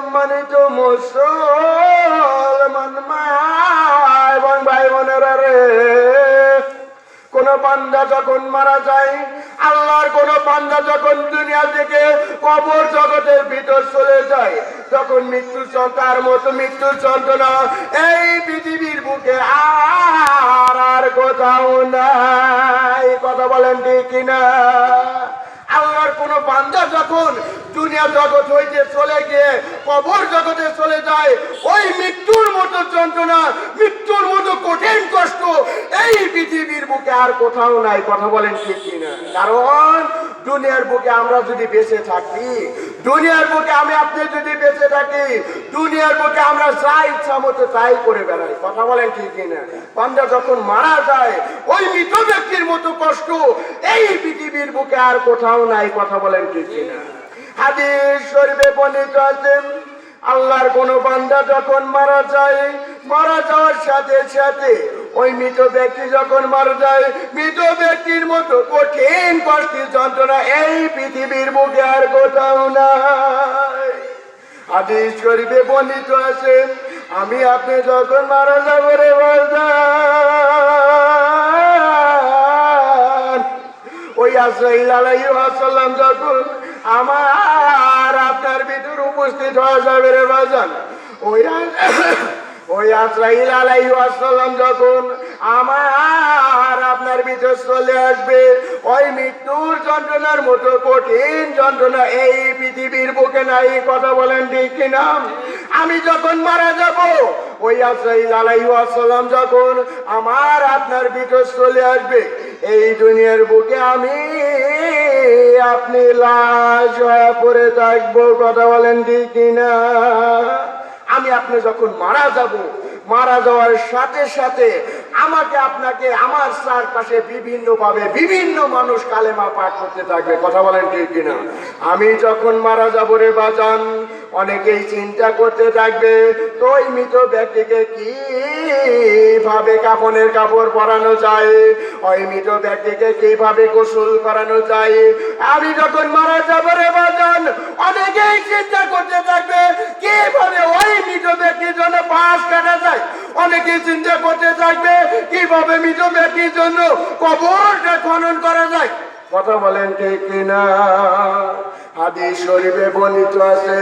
সম্মানিত মুসলমান মা এবং ভাই বোনেরা রে। কোন বান্দা যখন মারা যায়, আল্লাহর কোন বান্দা যখন দুনিয়া থেকে কবর জগতের ভিতর চলে যায় যখন মৃত্যু তার মতো মৃত্যুর যন্ত্রণা এই পৃথিবীর বুকে আর আর কোথাও নাই। কথা বলেন ঠিক কিনা? আল্লাহর কোন বান্দা যখন দুনিয়া জগৎ হইতে চলে গিয়ে, কবর জগতে চলে যায়, ওই মৃত্যুর মতো যন্ত্রণা, মৃত্যুর মতো কঠিন কষ্ট, এই পৃথিবীর বুকে আর কোথাও নাই। কথা বলেন ঠিক কিনা? কারণ দুনিয়ার বুকে আমরা যদি বেঁচে থাকি, দুনিয়ার বুকে আমি আপনি যদি বেঁচে থাকি, দুনিয়ার বুকে আমরা যা ইচ্ছা মতো তাই করে বেড়াই। কথা বলেন ঠিক কিনা? বান্দা যখন মারা যায়, ওই মৃত ব্যক্তির মতো কষ্ট, এই পৃথিবীর বুকে আর কোথাও নাই। কথা বলেন ঠিক কিনা? হাদিস শরীফে বর্ণিত আছে, আল্লাহর কোন বান্দা যখন মারা যায় মারা যাওয়ার সাথে সাথে ওই মৃত ব্যক্তি যখন মারা যায়, মৃত ব্যক্তির মতো কঠিন কষ্টের যন্ত্রণা এই পৃথিবীর বুকে আর কোথাও নাই। হাদিস শরীফে বর্ণিত আছে, আমি আপনি যখন মারা যাব রে ওই আসাইল আলাইহি ওয়াসাল্লাম যখন আমার আপনার ভিতর উপস্থিত হয়ে যাবে রে বাজান ওই ওই আমার আপনার চলে আসবে, ওই মৃত্যুর যন্ত্রণার মতো কঠিন যন্ত্রণা এই পৃথিবীর বুকে কথা বলেন কিনা? আমি যখন মারা যাব, ওই আসাইল আলাইহি ওয়াসাল্লাম যখন আমার আপনার ভিতর চলে আসবে, এই দুনিয়ার বুকে আমি আপনি লাশ হয়ে পড়ে থাকব, কথা বলেন ঠিক কিনা? আমি আপনি যখন মারা যাব, মারা যাওয়ার সাথে সাথে আমাকে আপনাকে আমার চারপাশে বিভিন্নভাবে বিভিন্ন মানুষ কালেমা পাঠ করতে থাকবে। কথা বলেন ঠিক কিনা? আমি যখন মারা যাব রে বাজান অনেকেই চিন্তা করতে থাকবে তো ওই মৃত ব্যক্তিকে কি ভাবে কাপনের কাপড় পরানো যায়? ওই মৃত ব্যক্তিকে কীভাবে গোসল করানো যায়? আমি যখন মারা যাব রে বাজান, অনেকেই চিন্তা করতে থাকবে, কীভাবে ওই মৃত ব্যক্তির জন্য পাশ কাটা যায়? অনেকে চিন্তা করতে থাকবে, কীভাবে মৃত ব্যক্তির জন্য কবরটা খনন করা যায়? কথা বলেন ঠিক কিনা? হাদিস শরীফে বর্ণিত আছে,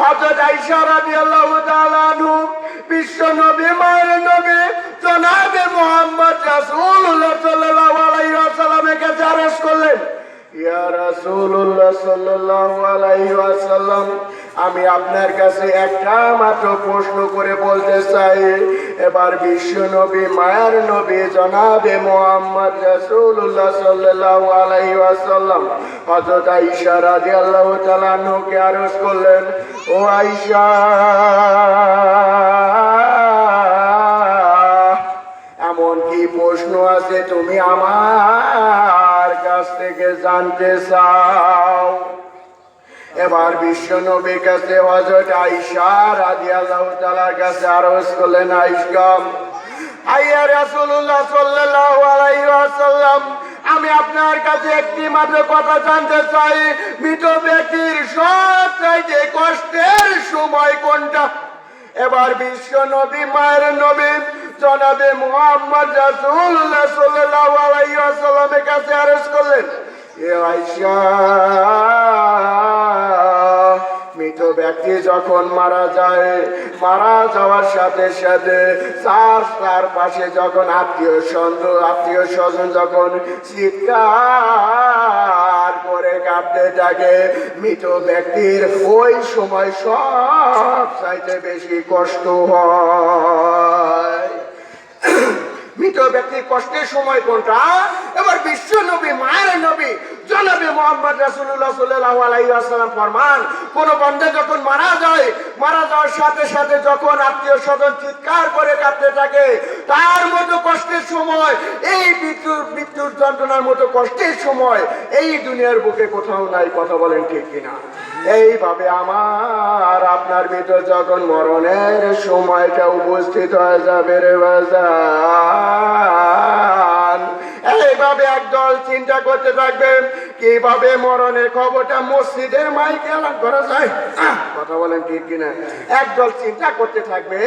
হযরত আয়েশা রাদিয়াল্লাহু তাআলা নু বিশ্ব নবী, মায়ের নবী, জনাবে মুহাম্মদ রাসূলুল্লাহ সাল্লাল্লাহু আলাইহি ওয়াসাল্লামের কাছে করলেন আমি আপনার কাছে একটা মাত্র প্রশ্ন করে বলতে চাই। এবার বিশ্ব নবী, মায়ার নবী জনাবে মোহাম্মদ রাসূলুল্লাহ সাল্লাল্লাহু আলাইহি ওয়াসাল্লাম, হযরত আয়েশা রাদিয়াল্লাহু তাআলা আনহুকে আরজ করলেন, ও আয়েশা, এমন কি প্রশ্ন আছে তুমি আমার কাছ থেকে জানতে চাও। এবার বিশ্ব নবীর কাছে হজরত আইসা রাদিয়াল্লাহু তাআলার কাছে আরজ করলেন আইসকাম আইয়া রাসূলুল্লাহ সাল্লাল্লাহু আলাইহি আমি আপনার কাছে একটি মাত্র কথা জানতে চাই। মৃত ব্যক্তির সব চাইতে কষ্টের সময় কোনটা? এবার বিশ্ব নবী মায়ের নবী জনাবে মুহাম্মদ রাসূলুল্লাহ সাল্লাল্লাহু আলাইহি ওয়াসাল্লামের কাছে মৃত ব্যক্তি যখন মারা যায়, মারা যাওয়ার সাথে সাথে তার তার পাশে যখন আত্মীয় স্বজন আত্মীয় স্বজন যখন চিৎকার করে কাঁপতে থাকে, মৃত ব্যক্তির ওই সময় সব চাইতে বেশি কষ্ট হয়। মৃত ব্যক্তির কষ্টের সময় কোনটা? এবার বিশ্ব নবী, মায়ের নবী কোন বান্দা যখন মারা যায়, মারা যাওয়ার সাথে সাথে যখন আত্মীয় স্বজন চিৎকার করে কাঁদতে থাকে, তার মতো কষ্টের সময়, এই মৃত্যুর যন্ত্রণার মতো কষ্টের সময় এই দুনিয়ার বুকে কোথাও নাই, কথা বলেন ঠিক কিনা? এইভাবে আমার আপনার ভিতর যখন মরণের সময়টা উপস্থিত হয়ে যাবে রে বাজান এইভাবে একদল চিন্তা করতে থাকবে। কীভাবে মরণের খবরটা মসজিদের মাইকে এলান করা যায়? কথা বলেন ঠিক কিনা? একদল চিন্তা করতে থাকবে,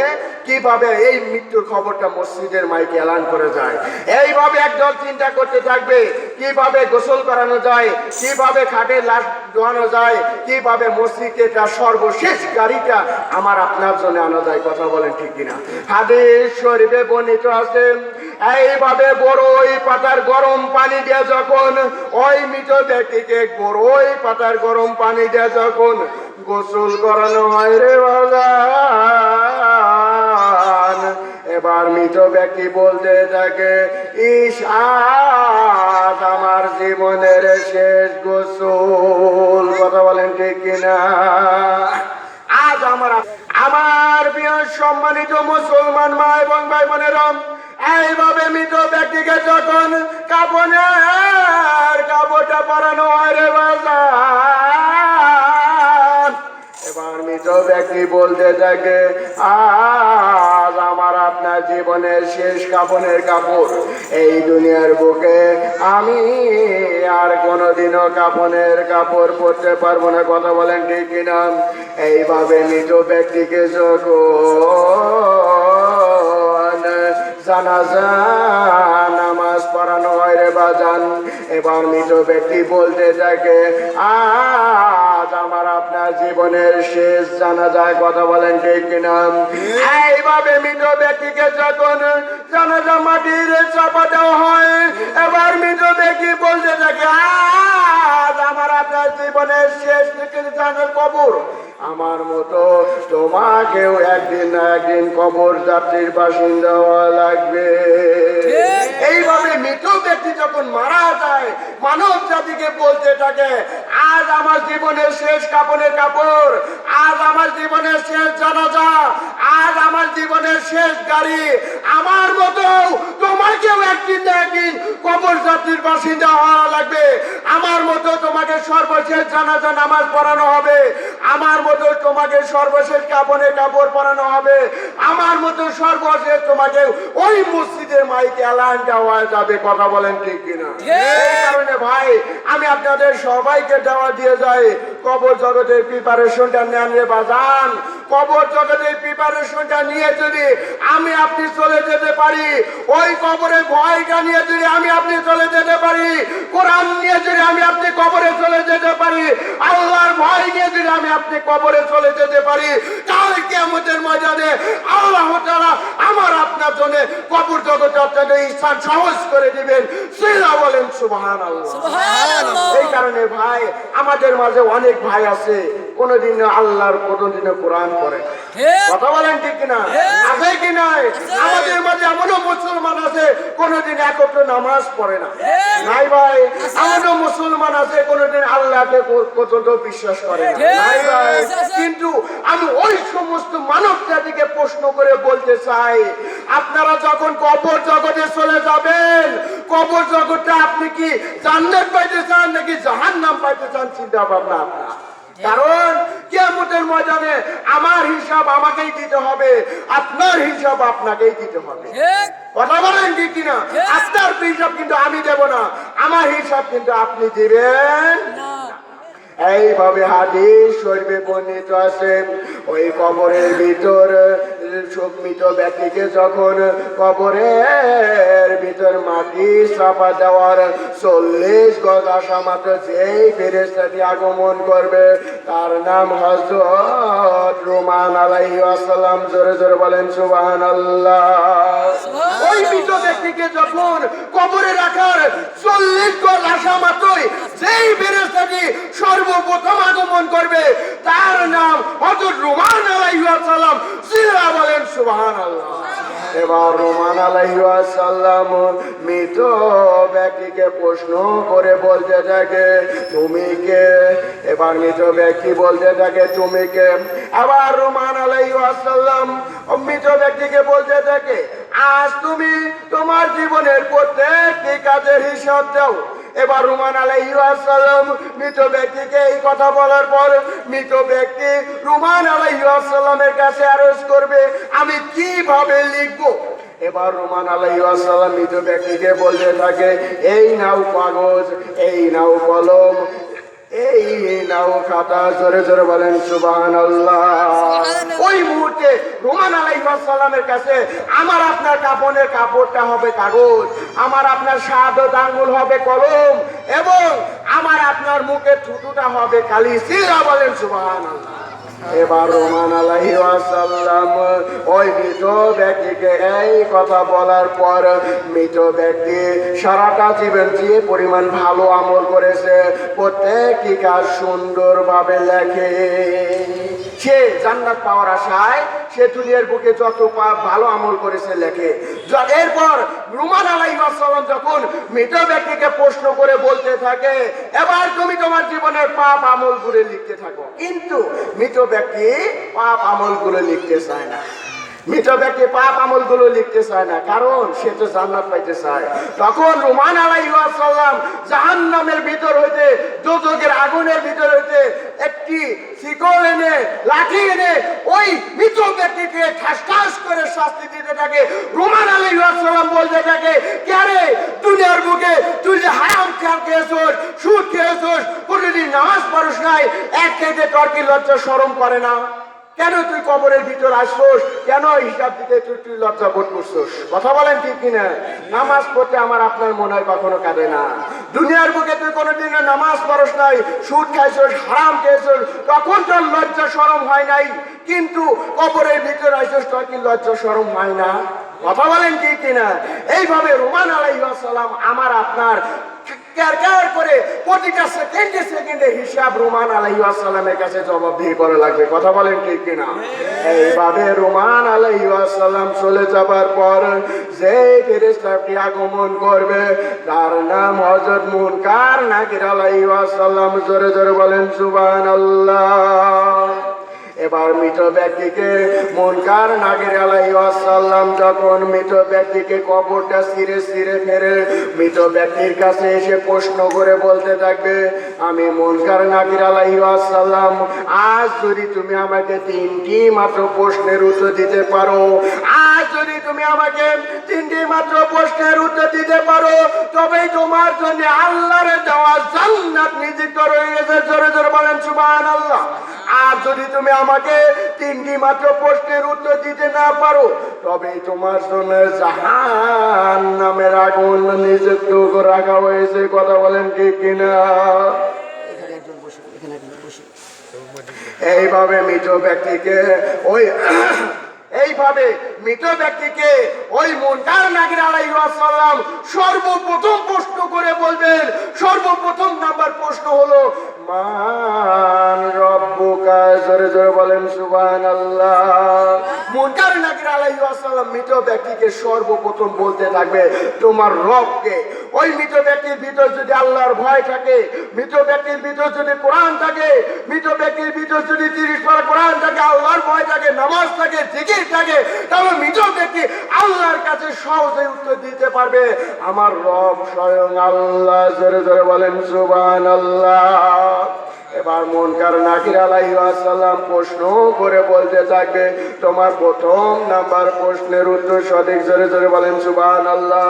কীভাবে এই মৃত্যুর খবরটা মসজিদের মাইকে এলান করা যায়? এইভাবে একদল চিন্তা করতে থাকবে, কীভাবে গোসল করানো যায়? কীভাবে খাটে লাশ ধোয়ানো যায়? কীভাবে মসজিদে তার সর্বশেষ গাড়িটা আমার আপনার জন্য আনা যায়? কথা বলেন ঠিক কিনা? হাদিস শরীফে বর্ণিত আছে, এইভাবে বড়ই পাতার গরম পানি দিয়ে যখন, ওই মৃত ব্যক্তিকে বড়ই পাতার গরম পানি দিয়ে যখন গোসল করানো হয় রে বাজান, এবার মৃত ব্যক্তি বলতে থাকে, ইস আমার জীবনের শেষ গোসল। কথা বলেন ঠিক কিনা? আজ আমার আমার প্রিয় সম্মানিত মুসলমান মা এবং ভাই বোনেরা এইভাবে মৃত ব্যক্তিকে যখন কাপনের কাপড়টা পরানো হয় রে এবার মৃত ব্যক্তি বলতে থাকে, আজ আমার আপনার জীবনের শেষ কাপনের কাপড়। এই দুনিয়ার বুকে আমি আর কোনোদিনও কাপনের কাপড় পরতে পারব না। কথা বলেন ঠিক কিনা? এইভাবে মৃত ব্যক্তিকে যখন জানাজা, নামাজ পড়ানো হয় রে বাজান। এবার মৃত ব্যক্তি বলতে থাকে, আজ আমার আপনার জীবনের শেষ জানাজায় কথা বলেন ঠিক কিনা? এইভাবে মৃত ব্যক্তিকে যখন জানাজা মাটির চাপা দেওয়া হয়, এবার মৃত ব্যক্তি বলতে থাকে, আজ আমার আপনার জীবনের শেষ জানার কবর। আমার মতো তোমাকেও একদিন না একদিন কবর যাত্রীর বাসিন্দা হওয়া লাগবে। এইভাবে মৃত ব্যক্তি যখন মারা যায় মানব জাতিকে বলতে থাকে আজ আমার জীবনের শেষ কাপড়ের কাপড় আজ আমার জীবনের শেষ জানাজা আজ আমার জীবনের শেষ গাড়ি আমার মতো তোমাকেও একদিন না একদিন কবর জাতির বাসিন্দা হওয়া লাগবে। আমার মতো তোমাকে সর্বশেষ জানাজা নামাজ পড়ানো হবে। আমার মতো তোমাকে সর্বশেষ কাপড়ে কাপড় পরানো হবে। আমার মতো সর্বশেষ তোমাকে ওই মসজিদের মাইকে অ্যালান দেওয়া যাবে কথা বলেন ঠিক কিনা? এই কারণে ভাই আমি আপনাদের সবাইকে দেওয়া দিয়ে যাই। কবর জগতের প্রিপারেশনটা নেন রে বাজান। কবর জগতের প্রিপারেশনটা নিয়ে যদি আমি আপনি চলে যেতে পারি ওই কবরে ভয়টা নিয়ে যদি আমি আপনি চলে যেতে পারি কোরআন নিয়ে যদি আমি আপনি কবরে চলে যেতে পারি আল্লাহর ভয় নিয়ে যদি আমি আপনি কবরে চলে যেতে পারি তাহলে কেমতের ময়দানে আল্লাহ তাআলা আমার আপনার জন্য কবর জগতে আপনাদের স্থান সহজ করে দিবেন সেটা বলেন সুবহানাল্লাহ। এই কারণে ভাই আমাদের মাঝে অনেক ভাই আছে কোনোদিন আল্লাহর কোনোদিন কোরআন পড়ে কথা বলেন ঠিক কিনা? আছে কি নাই? আমাদের মাঝে এমনও মুসলমান আছে কোনোদিন একত্র নামাজ পড়ে না। নাই ভাই এমনও মুসলমান আছে কোনোদিন আল্লাহকে কো- পর্যন্ত বিশ্বাস করে নাই ভাই কিন্তু আমি ওই সমস্ত মানব জাতিকে প্রশ্ন করে বলতে চাই আপনারা যখন কবর জগতে চলে যাবেন কবর জগৎটা আপনি কি জান্নাত পাইতে চান নাকি জাহান্নাম পাইতে চান চিন্তা ভাবনা আপনার। কারণ কেমতের ময়দানে আমার হিসাব আমাকেই দিতে হবে আপনার হিসাব আপনাকেই দিতে হবে। কথা বলেন কি কিনা? আপনার হিসাব কিন্তু আমি দেব না আমার হিসাব কিন্তু আপনি দিবেন এইভাবে হাদিস শরীফে বর্ণিত আছে ওই কবরের ভিতর মৃত ব্যক্তিকে যখন কবরের ভিতর মাটি চাপা দেওয়ার চল্লিশ গজ আসা মাত্র যেই ফেরেস্তাটি আগমন করবে তার নাম হজরত রোমান আলাইহি আসসালাম। জোরে জোরে বলেন সুবাহান আল্লাহ ওই মৃত ব্যক্তিকে যখন কবরে রাখার চল্লিশ গজ আসা মাত্রই যেই ফেরেস্তাটি সর্বপ্রথম আগমন করবে তার নাম হজরত রোমান আলাইহাল্লাম সিরা বলেন সুবহান এবার রোমান আলাইহাল্লাম মৃত ব্যক্তিকে প্রশ্ন করে বলতে থাকে, তুমি কে? এবার মৃত ব্যক্তি বলতে থাকে, তুমি কে? আবার রোমান আলাইহাল্লাম মৃত ব্যক্তিকে বলতে থাকে, আজ তুমি তোমার জীবনের প্রত্যেকটি কাজের হিসাব দাও। এবার রুমান আলাইসাল্লাম মৃত ব্যক্তিকে এই কথা বলার পর মৃত ব্যক্তি রুমান আলাইসাল্লামের কাছে আরজ করবে, আমি কীভাবে লিখব? এবার রোমান আলাইসাল্লাম মৃত ব্যক্তিকে বলতে থাকে, এই নাও কাগজ, এই নাও কলম এই নাও খাতা জোরে জোরে বলেন সুবাহান ওই মুহূর্তে রোমান আলাইসাল্লামের কাছে আমার আপনার কাপড়ের কাপড়টা হবে কাগজ আমার আপনার শাহাদত আঙ্গুল হবে কলম এবং আমার আপনার মুখে থুতুটা হবে কালি। সিরা বলেন সুবাহান আল্লাহ এবার রোমান আলাহি ওয়াসাল্লাম ওই মৃত ব্যক্তিকে এই কথা বলার পর মৃত ব্যক্তি সারাটা জীবন যে পরিমাণ ভালো আমল করেছে প্রত্যেকটি কাজ সুন্দরভাবে লেখে। সে জান্নাত পাওয়ার আশায় সে দুনিয়ার বুকে যত ভালো আমল করেছে লেখে। এরপর রুমান আলাই সাল্লাম যখন মৃত ব্যক্তিকে প্রশ্ন করে বলতে থাকে, এবার তুমি তোমার জীবনের পাপ আমল করে লিখতে থাকো। কিন্তু মৃত ব্যক্তি পাপ আমল করে লিখতে চায় না। মৃত ব্যক্তি পাপ আমলগুলো লিখতে চায় না, কারণ সে তো জান্নাত পাইতে চায়। তখন রুমান আলাই সাল্লাম জাহান নামের ভিতর হইতে দোজকের আগুনের ভিতর হইতে একটি এনে, লাঠি এনে ওই মৃত ব্যক্তিকে ঠাস ঠাস করে শাস্তি দিতে থাকে। রুমান আলী সাল্লাম বলতে থাকে ক্যারে দুনিয়ার বুকে তুই যে হারাম খেয়াল খেয়েছোস, সুদ খেয়েছোস, প্রতিদিন নামাজ পড়ুস নাই, এক খেতে তোর লজ্জা সরম করে না? কেন তুই কবরের ভিতর আসছোস কেন হিসাব দিতে তুই তুই লজ্জা বোধ করছোস? কথা বলেন ঠিক কিনা? নামাজ পড়তে আমার আপনার মনে হয় কখনো কাঁদে না। দুনিয়ার বুকে তুই কোনোদিন নামাজ পড়স নাই, সুদ খাইছোস, হারাম খেয়েছোস, তখন তোর লজ্জা সরম হয় নাই। কিন্তু কবরের ভিতর আসছোস তোর কি লজ্জা সরম হয় না? কথা বলেন ঠিক কিনা? এইভাবে রোমান আলাইসালাম আমার আপনার ক্যার ক্যার করে? প্রতিটা সেকেন্ডে সেকেন্ডে হিসাব রোমান আলাইসাল্লামের কাছে জবাবদিহি করা লাগবে। কথা বলেন ঠিক কিনা? এইভাবে রোমান আলাইসাল্লাম চলে যাবার পর যে ফেরেস্তাটি আগমন করবে তার নাম হজরত মুনকার নাকির আলাইসাল্লাম জোরে জোরে বলেন সুবান আল্লাহ এবার মৃত ব্যক্তিকে মনকার নাগের আলাইসাল্লাম যখন মৃত ব্যক্তিকে কবরটা সিরে সিরে ফেরে মৃত ব্যক্তির কাছে এসে প্রশ্ন করে বলতে থাকবে, আমি মনকার নাগির আলাইসাল্লাম আজ যদি তুমি আমাকে তিনটি মাত্র প্রশ্নের উত্তর দিতে পারো, আজ তিনটি মাত্র প্রশ্নের উত্তর দিতে পারো। তবেই তোমার জন্য আল্লাহর দেওয়া জান্নাত নিযুক্ত রয়ে গেছে জোরে জোরে বলেন সুবহান আল্লাহ আর যদি তুমি আমাকে তিনটি মাত্র প্রশ্নের উত্তর দিতে না পারো তবে তোমার জন্য জাহান নামের আগুন নিযুক্ত রাখা হয়েছে। কথা বলেন কি কিনা? এইভাবে মৃত ব্যক্তিকে ওই এইভাবে মৃত ব্যক্তিকে ওই মুন্টার নাগির আলাইসাল্লাম সর্বপ্রথম প্রশ্ন করে বলবেন। সর্বপ্রথম নাম্বার প্রশ্ন হলো, মান রব্বুকা? জোরে জোরে বলেন নাগির আলাইসাল্লাম মৃত ব্যক্তিকে সর্বপ্রথম বলতে থাকবে, তোমার রবকে। ওই মৃত ব্যক্তির ভিতর যদি আল্লাহর ভয় থাকে, মৃত ব্যক্তির ভিতর যদি কোরআন থাকে, মৃত ব্যক্তির ভিতর যদি তিরিশ পারা কোরআন থাকে, আল্লাহর ভয় থাকে, নামাজ থাকে, জিকির থাকে, তাহলে মৃত ব্যক্তি আল্লাহর কাছে সহজে উত্তর দিতে পারবে, আমার রব স্বয়ং আল্লাহ। জোরে জোরে বলেন সুবান আল্লাহ এবার মন মনকার নাকির আলাইসাল্লাম প্রশ্ন করে বলতে থাকবে, তোমার প্রথম নাম্বার প্রশ্নের উত্তর সঠিক, জোরে জোরে বলেন সুবান আল্লাহ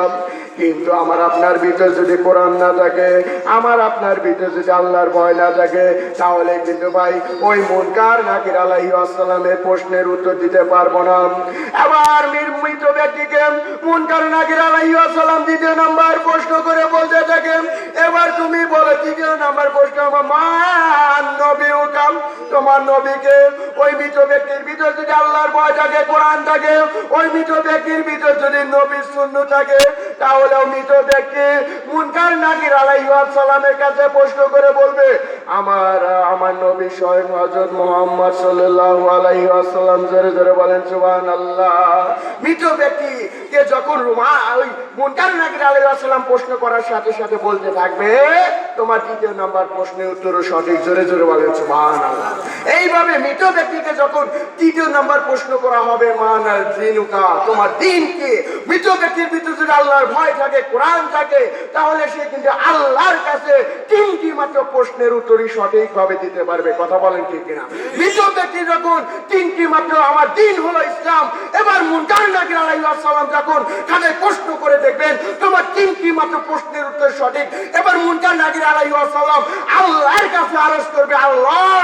কিন্তু আমার আপনার ভিতর যদি কোরআন না থাকে, আমার আপনার ভিতর যদি আল্লাহর ভয় না থাকে, তাহলে কিন্তু ভাই ওই মুনকার নাকির আলাহি আসসালামের প্রশ্নের উত্তর দিতে পারব না। এবার মীর মৃত ব্যক্তিকে মুনকার নাকির আলাহি আসসালাম দ্বিতীয় নাম্বার প্রশ্ন করে বলতে থাকে, এবার তুমি বলো তৃতীয় নাম্বার প্রশ্ন আমার মান নবী উকাম তোমার নবীকে ওই মৃত ব্যক্তির ভিতর যদি আল্লাহর ভয় থাকে, কোরআন থাকে, ওই মৃত ব্যক্তির ভিতর যদি নবীর শূন্য থাকে তাহলে মৃত ব্যক্তি মুনকার নাকির আলাইহাত সালামের কাছে প্রশ্ন করে বলবে আমার আমার নবী স্বয়ং হজরত মোহাম্মদ সাল্লাহ আলাইহাসাল্লাম জোরে জোরে বলেন সুবান আল্লাহ মৃত ব্যক্তি কে যখন রুমা, ওই মুনকার নাকির প্রশ্ন করার সাথে সাথে বলতে থাকবে, তোমার তৃতীয় নাম্বার প্রশ্নের উত্তর সঠিক, জোরে জোরে বলেন এই এইভাবে মৃত ব্যক্তিকে যখন তৃতীয় নাম্বার প্রশ্ন করা হবে মান দিনুকা, তোমার দিন কি? মৃত ব্যক্তির ভিতরে যদি আল্লাহর ভয় থাকে, কোরআন থাকে, তাহলে সে কিন্তু আল্লাহর কাছে তিনটি মাত্র প্রশ্নের উত্তরই সঠিকভাবে দিতে পারবে, কথা বলেন ঠিক কিনা? মৃত ব্যক্তি যখন তিনটি মাত্র আমার দিন হলো ইসলাম, এবার মুনকার নাকির সালাম যখন তাদের প্রশ্ন করে দেখবেন, তোমার তিনটি মাত্র প্রশ্নের উত্তর সঠিক, এবার মুনকার নাকির সালাম আল্লাহর কাছে আরজ করবে, আল্লাহ!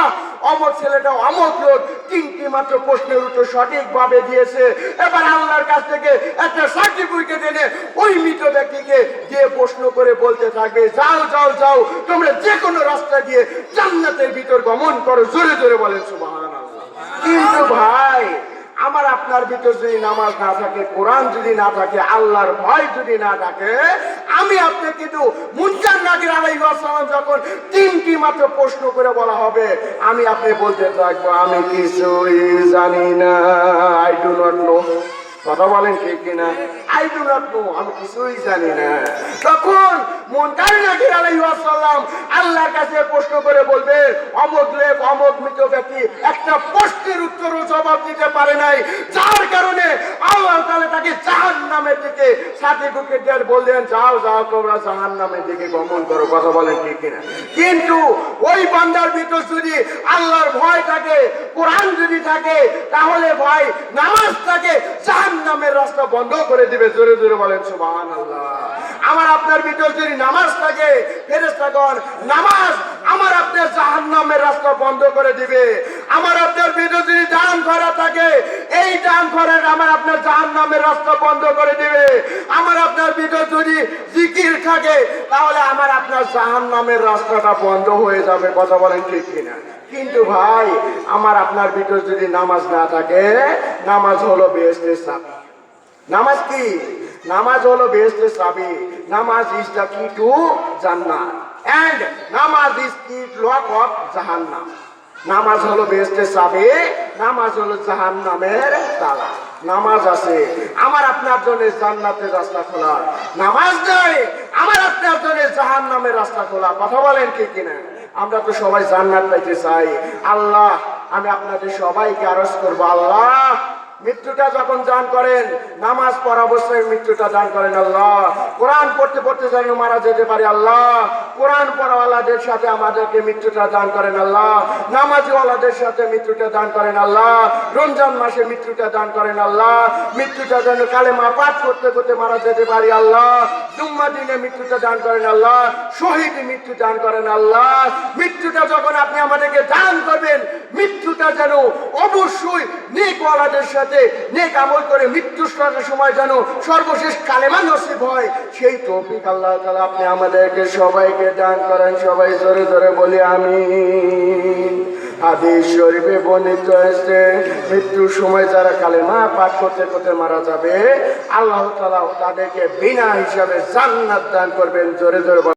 অমর ছেলেটা অমর লোক তিনটি মাত্র প্রশ্নের উত্তর সঠিকভাবে দিয়েছে। এবার আল্লাহর কাছ থেকে একটা সার্টিফিকেট এনে ওই মৃত ব্যক্তিকে দিয়ে প্রশ্ন করে বলতে থাকবে যাও যাও যাও, তোমরা যে কোনো রাস্তা দিয়ে জান্নাতের ভিতর গমন করো। জোরে জোরে বলেন সুবাহ কিন্তু ভাই আমার আপনার ভিতর যদি নামাজ না থাকে, কোরআন যদি না থাকে, আল্লাহর ভয় যদি না থাকে, আমি আপনি কিন্তু মুনকার নাকির আলাইসালাম যখন তিনটি মাত্র প্রশ্ন করে বলা হবে, আমি আপনি বলতে থাকব, আমি কিছুই জানি না আই ডু নট নো কথা বলেন ঠিক কিনা? আই ডু নট নো আমি কিছুই জানি না। তখন মুনকার নাকির আলাইসালাম আল্লাহর কাছে প্রশ্ন করে বলবে, অমক লেখ অমক মৃত ব্যক্তি একটা প্রশ্নের উত্তরও জবাব দিতে পারে নাই। যার কারণে আল্লাহ তাআলা তাকে জাহান নামের দিকে সার্টিফিকেট দিয়ে বললেন, যাও যাও তোমরা জাহান নামের দিকে গমন করো। কথা বলেন ঠিক কিনা? কিন্তু ওই বান্দার ভিতর যদি আল্লাহর ভয় থাকে, কোরআন যদি থাকে, তাহলে ভাই নামাজ থাকে জাহান নামের রাস্তা বন্ধ করে দিবে। জোরে জোরে বলেন সুবহান আল্লাহ আমার আপনার ভিতর যদি নামাজ থাকে ফেরেস্তাগণ নামাজ আমার আপনার জাহান নামের রাস্তা বন্ধ করে দিবে। আমার আপনার ভিতর যদি দান করা থাকে, এই দান করার আমার আপনার জাহান নামের রাস্তা বন্ধ করে দিবে। আমার আপনার ভিতর যদি জিকির থাকে, তাহলে আমার আপনার জাহান নামের রাস্তাটা বন্ধ হয়ে যাবে। কথা বলেন ঠিক কিনা? কিন্তু ভাই, আমার আপনার ভিতর যদি নামাজ না থাকে, নামাজ হলো বেহেস্টের চাবি নামাজ কি? নামাজ হলো বেহেস্টের চাবি নামাজ ইজ দ্য কি টু জান্নাত। এন্ড নামাজ ইজ কি লক অফ জাহান্নাম। নামাজ হলো বেহেস্টের চাবি নামাজ হলো জাহান্নামের তালা। নামাজ আছে, আমার আপনার জন্য জান্নাতের রাস্তা খোলা। নামাজ নেই, আমার আপনার জন্য জাহান্নামের রাস্তা খোলা। কথা বলেন কি কিনা? আমরা তো সবাই জান্নাত পাইতে চাই। আল্লাহ, আমি আপনাদের সবাইকে আরজ করব, আল্লাহ। মৃত্যুটা যখন দান করেন, নামাজ পড়া অবস্থায় মৃত্যুটা দান করেন আল্লাহ। কোরআন পড়তে পড়তে যেন মারা যেতে পারে আল্লাহ। কোরআন পড়াওয়ালাদের সাথে আমাদেরকে মৃত্যুটা দান করেন আল্লাহ। নামাজিওয়ালাদের সাথে মৃত্যুটা দান করেন আল্লাহ। রমজান মাসে মৃত্যুটা দান করেন আল্লাহ। মৃত্যুটা যেন কালেমা পাঠ করতে করতে মারা যেতে পারি আল্লাহ। জুম্মা দিনে মৃত্যুটা দান করেন আল্লাহ। শহীদ মৃত্যু দান করেন আল্লাহ। মৃত্যুটা যখন আপনি আমাদেরকে দান করবেন, মৃত্যুটা যেন অবশ্যই নেকওয়ালাদের সাথে নেক আমল করে মৃত্যু সময় যেন সর্বশেষ কালেমা নসিব হয়, সেই তৌফিক আল্লাহ তাআলা আপনি আমাদেরকে সবাইকে দান করেন, সবাই জোরে জোরে বলি আমি হাদিস শরীফে বর্ণিত হয়েছে, মৃত্যুর সময় যারা কালেমা পাঠ করতে করতে মারা যাবে, আল্লাহ তালা তাদেরকে বিনা হিসাবে জান্নাত দান করবেন, জোরে জোরে।